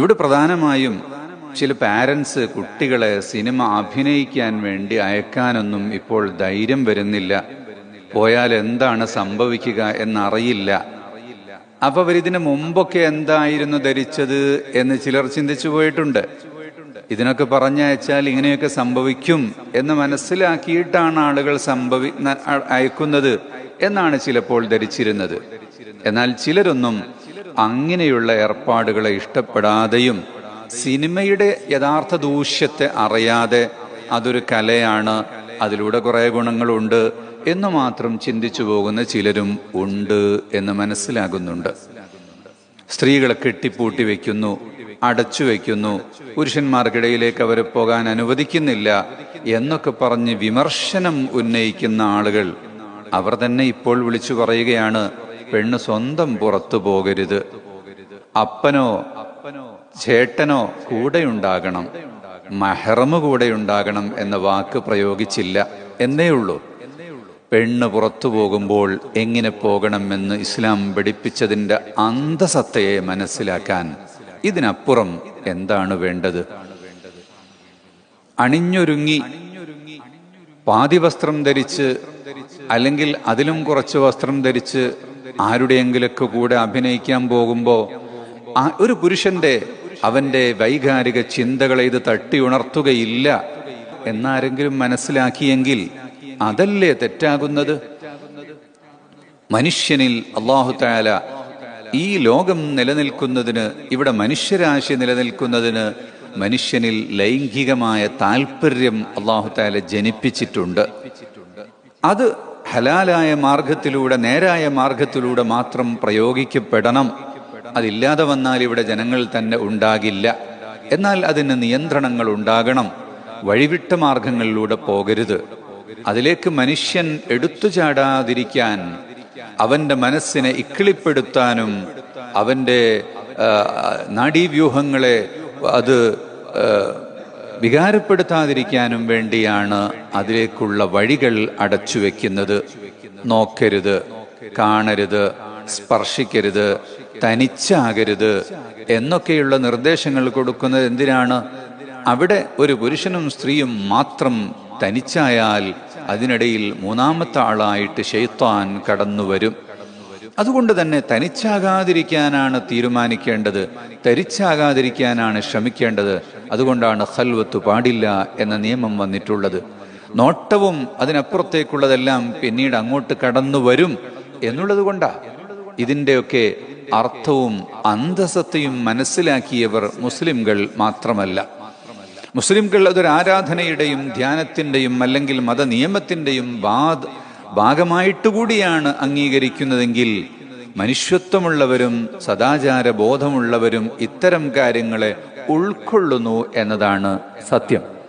ഇവിടെ പ്രധാനമായും ചില പാരൻസ് കുട്ടികളെ സിനിമ അഭിനയിക്കാൻ വേണ്ടി അയക്കാനൊന്നും ഇപ്പോൾ ധൈര്യം വരുന്നില്ല. പോയാൽ എന്താണ് സംഭവിക്കുക എന്നറിയില്ല. അപ്പൊ അവരിതിന് മുമ്പൊക്കെ എന്തായിരുന്നു ധരിച്ചത് എന്ന് ചിലർ ചിന്തിച്ചു പോയിട്ടുണ്ട്. ഇതിനൊക്കെ പറഞ്ഞയച്ചാൽ ഇങ്ങനെയൊക്കെ സംഭവിക്കും എന്ന് മനസ്സിലാക്കിയിട്ടാണ് ആളുകൾ സംഭവി അയക്കുന്നത് എന്നാണ് ചിലപ്പോൾ ധരിച്ചിരുന്നത്. എന്നാൽ ചിലരൊന്നും അങ്ങനെയുള്ള ഏർപ്പാടുകളെ ഇഷ്ടപ്പെടാതെയും സിനിമയുടെ യഥാർത്ഥ ദൂഷ്യത്തെ അറിയാതെ അതൊരു കലയാണ് അതിലൂടെ കുറെ ഗുണങ്ങളുണ്ട് എന്ന് മാത്രം ചിന്തിച്ചു പോകുന്ന ചിലരും ഉണ്ട് എന്ന് മനസ്സിലാകുന്നുണ്ട്. സ്ത്രീകളെ കെട്ടിപ്പൂട്ടി വെക്കുന്നു അടച്ചു വെക്കുന്നു പുരുഷന്മാർക്കിടയിലേക്ക് അവർ പോകാൻ അനുവദിക്കുന്നില്ല എന്നൊക്കെ പറഞ്ഞ് വിമർശനം ഉന്നയിക്കുന്ന ആളുകൾ അവർ തന്നെ ഇപ്പോൾ വിളിച്ചു പറയുകയാണ് പെണ്ണ് സ്വന്തം പുറത്തു പോകരുത്. അപ്പനോ ചേട്ടനോ കൂടെയുണ്ടാകണം. മഹറമ് കൂടെയുണ്ടാകണം എന്ന വാക്ക് പ്രയോഗിച്ചില്ല എന്നേ ഉള്ളൂ. പെണ്ണ് പുറത്തു പോകുമ്പോൾ എങ്ങനെ പോകണമെന്ന് ഇസ്ലാം പഠിപ്പിച്ചതിന്റെ അന്തസത്തയെ മനസ്സിലാക്കാൻ ഇതിനപ്പുറം എന്താണ് വേണ്ടത്? അണിഞ്ഞൊരുങ്ങി പാതി വസ്ത്രം ധരിച്ച് അല്ലെങ്കിൽ അതിലും കുറച്ച് വസ്ത്രം ധരിച്ച് ആരുടെയെങ്കിലൊക്കെ കൂടെ അഭിനയിക്കാൻ പോകുമ്പോൾ ഒരു പുരുഷന്റെ അവന്റെ വൈകാരിക ചിന്തകളെ ഇത് തട്ടി ഉണർത്തുകയില്ല എന്നാരെങ്കിലും മനസ്സിലാക്കിയെങ്കിൽ അതല്ലേ തെറ്റാകുന്നത്? മനുഷ്യനിൽ അള്ളാഹു താല ഈ ലോകം നിലനിൽക്കുന്നതിന് ഇവിടെ മനുഷ്യരാശി നിലനിൽക്കുന്നതിന് മനുഷ്യനിൽ ലൈംഗികമായ താല്പര്യം അള്ളാഹു താല ജനിപ്പിച്ചിട്ടുണ്ട്. അത് ഹലാലായ മാർഗത്തിലൂടെ നേരായ മാർഗത്തിലൂടെ മാത്രം പ്രയോഗിക്കപ്പെടണം. അതില്ലാതെ വന്നാൽ ഇവിടെ ജനങ്ങൾ തന്നെ ഉണ്ടാകില്ല. എന്നാൽ അതിന് നിയന്ത്രണങ്ങൾ ഉണ്ടാകണം. വഴിവിട്ട മാർഗങ്ങളിലൂടെ പോകരുത്. അതിലേക്ക് മനുഷ്യൻ എടുത്തു ചാടാതിരിക്കാൻ അവന്റെ മനസ്സിനെ ഇക്കിളിപ്പെടുത്താനും അവന്റെ നാഡീവ്യൂഹങ്ങളെ അത് വികാരപ്പെടുത്താതിരിക്കാനും വേണ്ടിയാണ് അതിലേക്കുള്ള വഴികൾ അടച്ചു വെക്കുന്നത്. നോക്കരുത് കാണരുത് സ്പർശിക്കരുത് തനിച്ചാകരുത് എന്നൊക്കെയുള്ള നിർദ്ദേശങ്ങൾ കൊടുക്കുന്നത് എന്തിനാണ്? അവിടെ ഒരു പുരുഷനും സ്ത്രീയും മാത്രം തനിച്ചായാൽ അതിനിടയിൽ മൂന്നാമത്തെ ആളായിട്ട് ഷെയ്ത്താൻ കടന്നു വരും അതുകൊണ്ട് തന്നെ തനിച്ചാകാതിരിക്കാനാണ് തീരുമാനിക്കേണ്ടത് തരിച്ചാകാതിരിക്കാനാണ് ശ്രമിക്കേണ്ടത്. അതുകൊണ്ടാണ് ഹൽവത്ത് പാടില്ല എന്ന നിയമം വന്നിട്ടുള്ളത്. നോട്ടവും അതിനപ്പുറത്തേക്കുള്ളതെല്ലാം പിന്നീട് അങ്ങോട്ട് കടന്നു വരും എന്നുള്ളത് കൊണ്ടാ. ഇതിന്റെയൊക്കെ അർത്ഥവും അന്തസത്തെയും മനസ്സിലാക്കിയവർ മുസ്ലിംകൾ മാത്രമല്ല. മുസ്ലിംകൾ അതൊരു ആരാധനയുടെയും ധ്യാനത്തിന്റെയും അല്ലെങ്കിൽ മതനിയമത്തിന്റെയും ബാധ ഭാഗമായിട്ട് കൂടിയാണ് അംഗീകരിക്കുന്നതെങ്കിൽ മനുഷ്യത്വമുള്ളവരും സദാചാര ബോധമുള്ളവരും ഇത്തരം കാര്യങ്ങളെ ഉൾക്കൊള്ളുന്നു എന്നതാണ് സത്യം.